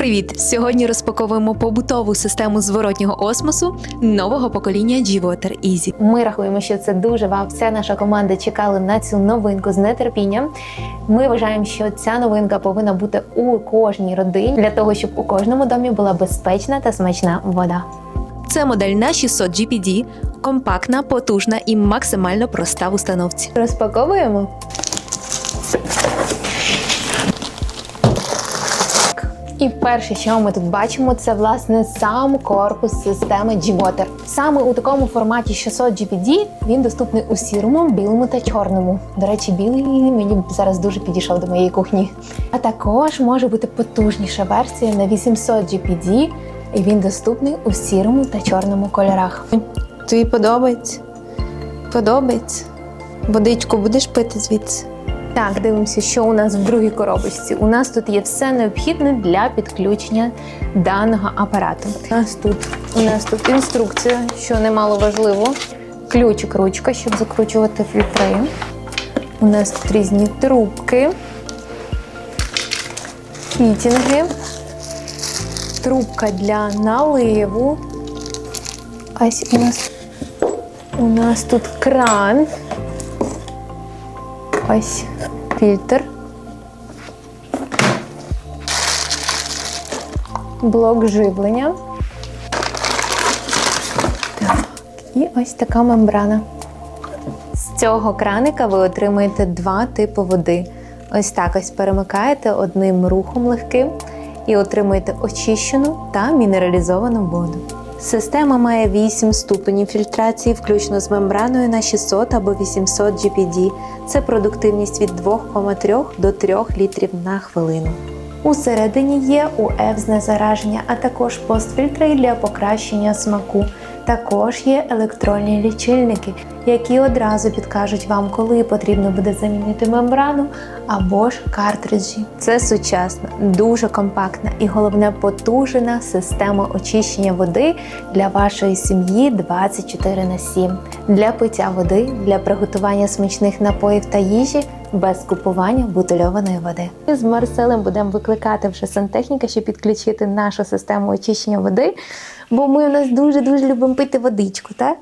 Привіт! Сьогодні розпаковуємо побутову систему зворотнього осмосу нового покоління G-Water Easy. Ми рахуємо, що це дуже вау. Вся наша команда чекала на цю новинку з нетерпінням. Ми вважаємо, що ця новинка повинна бути у кожній родині для того, щоб у кожному домі була безпечна та смачна вода. Це модель на 600 GPD, компактна, потужна і максимально проста в установці. Розпаковуємо. І перше, що ми тут бачимо, це власне сам корпус системи G-Water. Саме у такому форматі 600 GPD він доступний у сірому, білому та чорному. До речі, білий мені зараз дуже підійшов до моєї кухні. А також може бути потужніша версія на 800 GPD, і він доступний у сірому та чорному кольорах. Тобі подобається? Подобається? Водичку будеш пити звідси? Так, дивимося, що у нас в другій коробочці. У нас тут є все необхідне для підключення даного апарату. У нас тут у нас тут інструкція, що немало важливо. Ключик, ручка, щоб закручувати фільтри. У нас тут різні трубки, фітінги, трубка для наливу. Ось у нас, у нас тут кран. Ось фільтр. Блок живлення. Так, і ось така мембрана. З цього краника ви отримаєте два типи води. Ось так ось перемикаєте одним рухом легким і отримуєте очищену та мінералізовану воду. Система має 8 ступенів фільтрації, включно з мембраною на 600 або 800 GPD. Це продуктивність від 2,3 до 3 літрів на хвилину. Усередині є УФ-знезараження, а також постфільтри для покращення смаку. Також є електронні лічильники, які одразу підкажуть вам, коли потрібно буде замінити мембрану або ж картриджі. Це сучасна, дуже компактна і головне потужна система очищення води для вашої сім'ї 24 на 7. Для пиття води, для приготування смачних напоїв та їжі без купування бутильованої води. Ми з Марселем будемо викликати вже сантехніка, щоб підключити нашу систему очищення води, бо ми у нас дуже дуже любимо пити водичку, так?